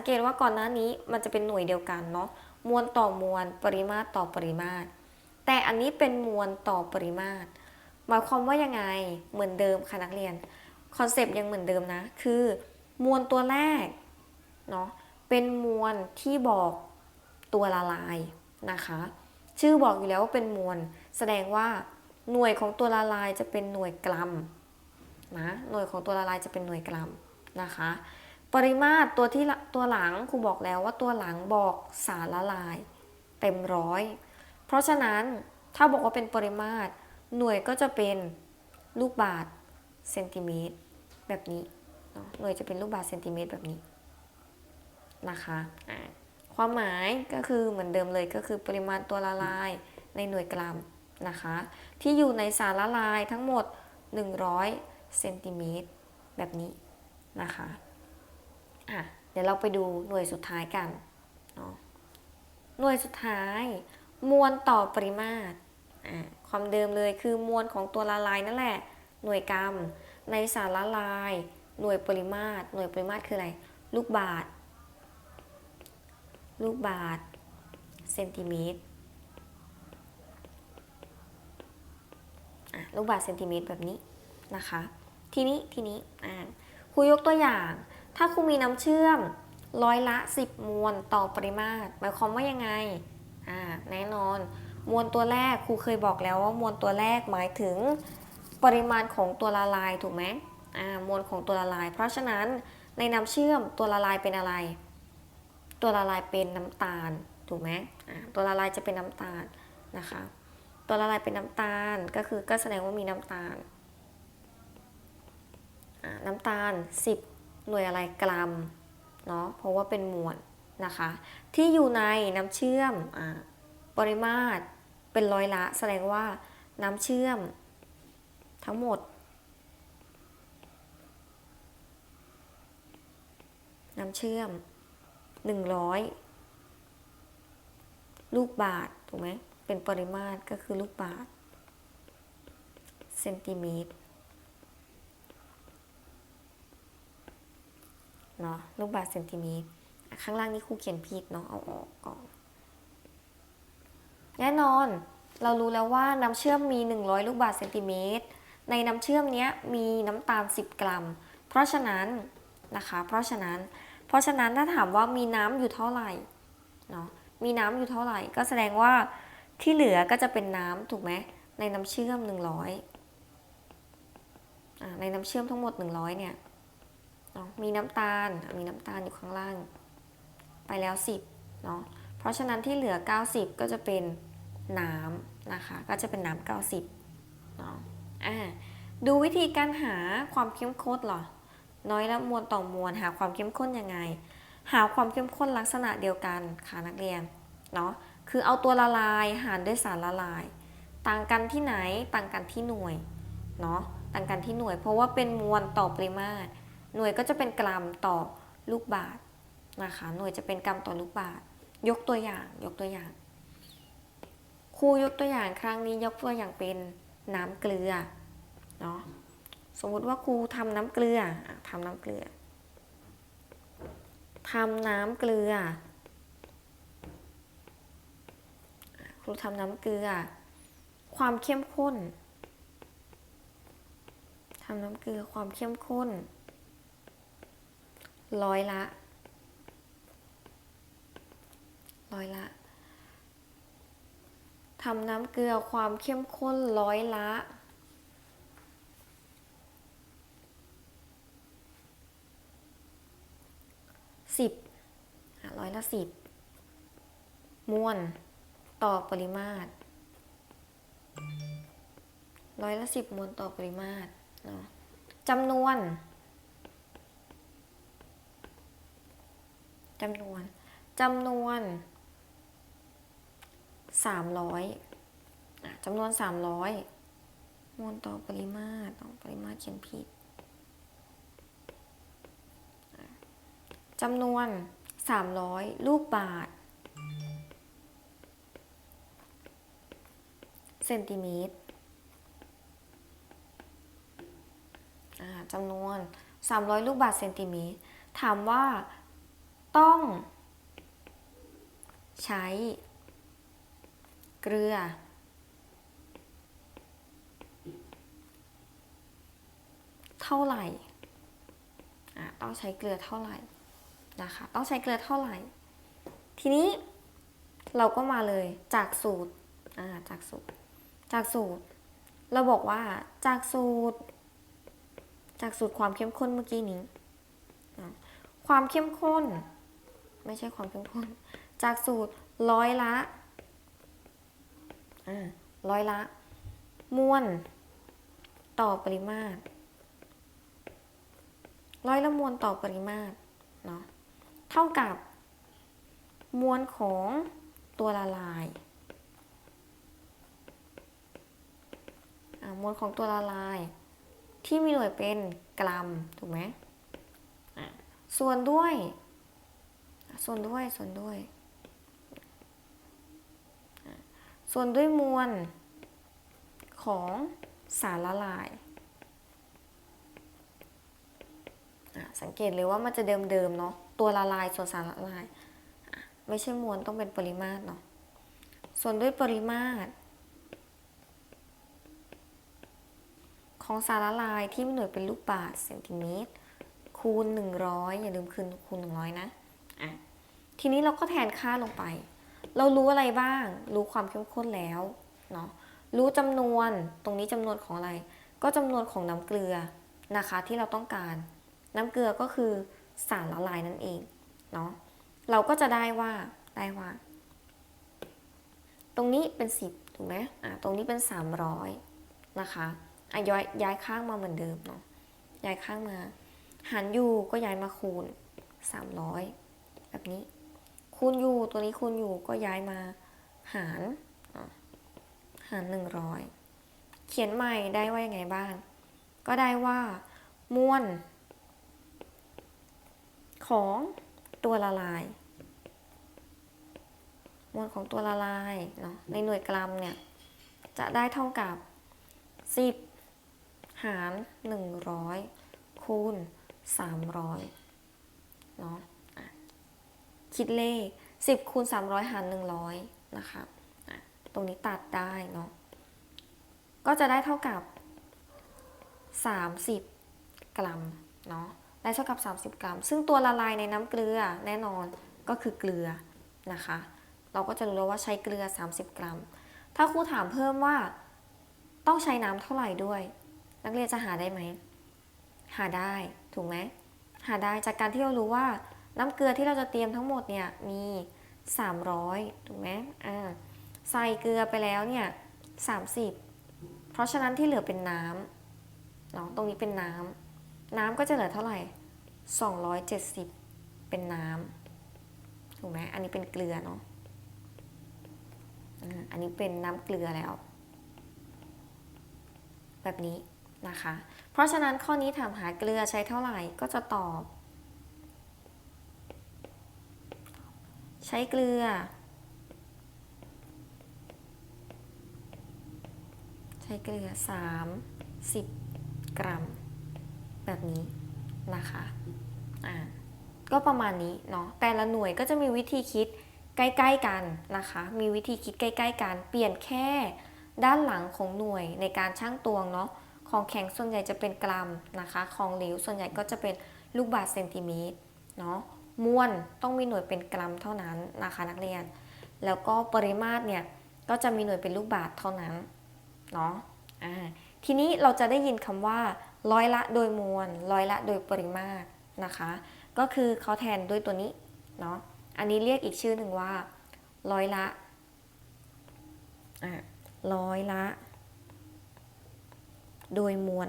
งเกตว่าก่อนหน้านี้มันจะเป็นหน่วยเดียวกันเนาะมวลต่อมวลปริมาตรต่อปริมาตร แต่อันนี้เป็นมวลต่อปริมาตร หมายความว่ายังไงเหมือนเดิมค่ะนักเรียนคอนเซปต์ยังเหมือนเดิมนะ คือ มวลตัวแรกเนาะเป็นมวลที่บอกตัวละลายนะคะ ชื่อบอกอยู่แล้วว่าเป็นมวลแสดงว่าหน่วยของตัวละลายจะเป็นหน่วยกรัมนะหน่วยของตัวละลายจะเป็นหน่วยกรัมนะคะ ปริมาตรตัวที่ตัวหลังครูบอกแล้วว่าตัวหลังบอกสารละลาย เต็มร้อย เพราะฉะนั้นถ้าบอกว่าเป็นปริมาตร หน่วยก็จะเป็นลูกบาศก์เซนติเมตรแบบนี้เนาะหน่วยจะเป็นลูกบาศก์เซนติเมตรแบบนี้นะคะความหมายก็คือเหมือนเดิมเลยก็คือปริมาณตัวละลายในหน่วยกรัมนะคะ ที่อยู่ในสารละลายทั้งหมด 100เซนติเมตรแบบนี้นะคะ อะเดี๋ยวเราไปดูหน่วยสุดท้ายกันเนาะหน่วยสุดท้าย มวลต่อปริมาตรอะความเดิมเลยคือมวลของตัวละลายนั่นแหละ หน่วยกรัม ในสารละลาย หน่วยปริมาตร หน่วยปริมาตรคืออะไร ลูกบาศก์ลูกบาศก์เซนติเมตรลูกบาศก์เซนติเมตรแบบนี้นะคะ ทีนี้ทีนี้ครูยกตัวอย่าง ถ้าครูมีน้ำเชื่อมร้อยละ 10 มวลต่อปริมาตร หมายความว่ายังไง อ่า แน่นอน มวลตัวแรกครูเคยบอกแล้วว่ามวลตัวแรกหมายถึงปริมาณของตัวละลายถูกไหมอ่า มวลของตัวละลาย เพราะฉะนั้นในน้ำเชื่อมตัวละลายเป็นอะไร ตัวละลายเป็นน้ำตาลถูกไหมอ่า ตัวละลายจะเป็นน้ำตาลนะคะ ตัวละลายเป็นน้ำตาลก็คือก็แสดงว่ามีน้ำตาล น้ำตาล 10 หน่วยอะไรกรัมเนาะเพราะว่าเป็นมวลนะคะ ที่อยู่ในน้ำเชื่อมอปริมาตรเป็นร้อยละ แสดงว่าน้ำเชื่อมทั้งหมดน้ำเชื่อม 100 ลูกบาทถูกไหมเป็นปริมาตรก็คือลูกบาทเซนติเมตร เนาะลูกบาศก์เซนติเมตร ข้างล่างนี้ครูเขียนผิดเนาะเอาออกก่อน แน่นอนเรารู้แล้วว่าน้ำเชื่อมมี 100 ลูกบาศก์เซนติเมตร ในน้ำเชื่อมนี้มีน้ำตาล 10 กรัม เพราะฉะนั้นนะคะ เพราะฉะนั้น เพราะฉะนั้นถ้าถามว่ามีน้ำอยู่เท่าไหร่เนาะ มีน้ำอยู่เท่าไหร่ ก็แสดงว่าที่เหลือก็จะเป็นน้ำถูกไหมในน้ำเชื่อม 100อ่าในน้ำเชื่อมทั้งหมด 100เนี่ย เนาะมีน้ำตาลมีน้ำตาลอยู่ข้างล่าง ไปแล้ว 10เนาะเพราะฉะนั้นที่เหลือ 90 ก็จะเป็นน้ำนะคะ ก็จะเป็นน้ำ90เนาะอ่าดูวิธีการหาความเข้มข้นเหรอ น้อยและมวลต่อมวลหาความเข้มข้นยังไง หาความเข้มข้นลักษณะเดียวกันค่ะนักเรียนเนาะคือเอาตัวละลายหารด้วยสารละลาย ต่างกันที่ไหนต่างกันที่หน่วยเนาะต่างกันที่หน่วย เพราะว่าเป็นมวลต่อปริมาตร หน่วยก็จะเป็นกรัมต่อลูกบาศก์นะคะ หน่วยจะเป็นกรัมต่อลูกบาศก์ยกตัวอย่างยกตัวอย่าง ครูยกตัวอย่างครั้งนี้ยกตัวอย่างเป็นน้ำเกลือเนาะสมมุติว่าครูทำน้ำเกลืออะทำน้ำเกลือทำน้ำเกลือ ครูทำน้ำเกลือ ความเข้มข้นทำน้ำเกลือความเข้มข้น ร้อยละ ร้อยละทำน้ำเกลือความเข้มข้นร้อยละสิบร้อยละสิบมวลต่อปริมาตรร้อยละสิบมวลต่อปริมาตรเนาะจำนวน จำนวนจำนวนสามร้อยจำนวนสามร้อยมวลต่อปริมาตรต่อปริมาตรเขียนผิดจำนวน300ลูกบาทเซนติเมตรจำนวน 300 ลูกบาทเซนติเมตร ถามว่า ต้อง ใช้ เกลือ เท่าไหร่ต้องใช้เกลือเท่าไหร่นะคะ ต้องใช้เกลือเท่าไหร่ ทีนี้เราก็มาเลยจากสูตรจากสูตร จากสูตร เราบอกว่าจากสูตร จากสูตรความเข้มข้นเมื่อกี้นี้ ความเข้มข้น ไม่ใช่ความเข้มข้น จากสูตรร้อยละอ่าร้อยละ มวลต่อปริมาตร ร้อยละมวลต่อปริมาตรเนาะเท่ากับ มวลของตัวละลายอ่ามวลของตัวละลาย ที่มีหน่วยเป็นกรัมถูกไหมอะส่วนด้วย ส่วนด้วยส่วนด้วย ส่วนด้วยมวลของสารละลาย สังเกตเลยว่ามันจะเดิมๆเนาะ ตัวละลายส่วนสารละลาย ไม่ใช่มวลต้องเป็นปริมาตรเนาะ ส่วนด้วยปริมาตร ของสารละลายที่มีหน่วยเป็นลูกบาศก์เซนติเมตรคูณ 100 อย่าลืมคืนคูณ 100 นะ อะ ทีนี้เราก็แทนค่าลงไป เรารู้อะไรบ้าง รู้ความเข้มข้นแล้วเนาะ รู้จำนวน ตรงนี้จำนวนของอะไร ก็จำนวนของน้ำเกลือนะคะที่เราต้องการ น้ำเกลือก็คือสารละลายนั่นเองเนาะ เราก็จะได้ว่า ได้ว่า ตรงนี้เป็น 10ถูกไหมอะตรงนี้เป็น 300นะคะอะย้ายย้ายข้างมาเหมือนเดิมเนาะ ย้ายข้างมา หารยูก็ย้ายมาคูณ 300 แบบนี้ คูณอยู่ตัวนี้คูณอยู่ก็ย้ายมาหารอะหาร100เขียนใหม่ได้ว่ายังไงบ้าง ก็ได้ว่ามวลของตัวละลาย มวลของตัวละลายเนาะในหน่วยกรัมเนี่ย จะได้เท่ากับ 10 หาร 100 คูณ 300เนาะ คิดเลข 10คูณ300หาร100นะคะตรงนี้ตัดได้เนาะก็จะได้เท่ากับ 30 กรัมเนาะได้เท่ากับ 30 กรัม ซึ่งตัวละลายในน้ำเกลือแน่นอนก็คือเกลือนะคะ เราก็จะรู้แล้วว่าใช้เกลือ 30 กรัม ถ้าครูถามเพิ่มว่าต้องใช้น้ำเท่าไหร่ด้วย นักเรียนจะหาได้ไหม หาได้ถูกไหมหาได้จากการที่เรารู้ว่า น้ำเกลือที่เราจะเตรียมทั้งหมดเนี่ยมี 300 ถูกไหมอ่าใส่เกลือไปแล้วเนี่ย30 เพราะฉะนั้นที่เหลือเป็นน้ำเนาะตรงนี้เป็นน้ำน้ำก็จะเหลือเท่าไหร่ 270 เป็นน้ำถูกไหมอันนี้เป็นเกลือเนาะอันนี้เป็นน้ำเกลือแล้ว แบบนี้นะคะ เพราะฉะนั้นข้อนี้ถามหาเกลือใช้เท่าไหร่ก็จะตอบ ใช้เกลือ ใช้เกลือ 30 กรัม แบบนี้นะคะอ่าก็ประมาณนี้เนาะแต่ละหน่วยก็จะมีวิธีคิดใกล้ๆกันนะคะ มีวิธีคิดใกล้ๆกัน เปลี่ยนแค่ด้านหลังของหน่วยในการช่างตวงเนาะของแข็งส่วนใหญ่จะเป็นกรัมนะคะ ของเหลวส่วนใหญ่ก็จะเป็นลูกบาศก์เซนติเมตรเนาะ มวลต้องมีหน่วยเป็นกรัมเท่านั้นนะคะนักเรียน แล้วก็ปริมาตรเนี่ยก็จะมีหน่วยเป็นลูกบาศก์เท่านั้นเนาะทีนี้เราจะได้ยินคำว่าร้อยละโดยมวลร้อยละโดยปริมาตรนะคะ ก็คือเขาแทนด้วยตัวนี้เนาะอันนี้เรียกอีกชื่อหนึ่งว่าร้อยละอ่าร้อยละ โดยมวล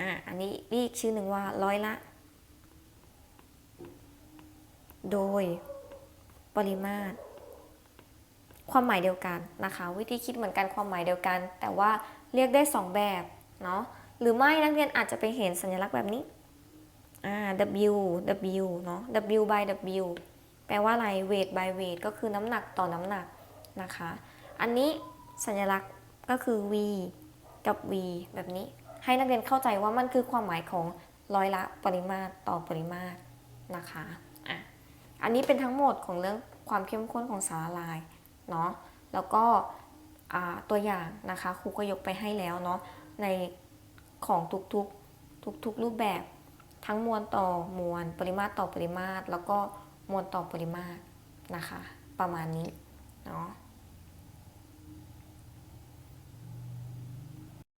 อ่าอันนี้เรียกอีกชื่อหนึ่งว่าร้อยละ โดยปริมาตร ความหมายเดียวกันนะคะ วิธีคิดเหมือนกันความหมายเดียวกัน แต่ว่าเรียกได้ 2 แบบเนาะหรือไม่นักเรียนอาจจะไปเห็นสัญลักษณ์แบบนี้อ่า W W เนาะ W by W แปลว่าอะไร weight by weight ก็คือน้ำหนักต่อน้ำหนักนะคะ อันนี้สัญลักษณ์ก็คือ V กับ V แบบนี้ ให้นักเรียนเข้าใจว่ามันคือความหมายของร้อยละปริมาตรต่อปริมาตรนะคะ อันนี้เป็นทั้งหมดของเรื่องความเข้มข้นของสารละลายเนาะแล้วก็ตัวอย่างนะคะครูก็ยกไปให้แล้วเนาะในของทุกๆทุกๆรูปแบบทั้งมวลต่อมวลปริมาตรต่อปริมาตร แล้วก็มวลต่อปริมาตรนะคะ ประมาณนี้เนาะ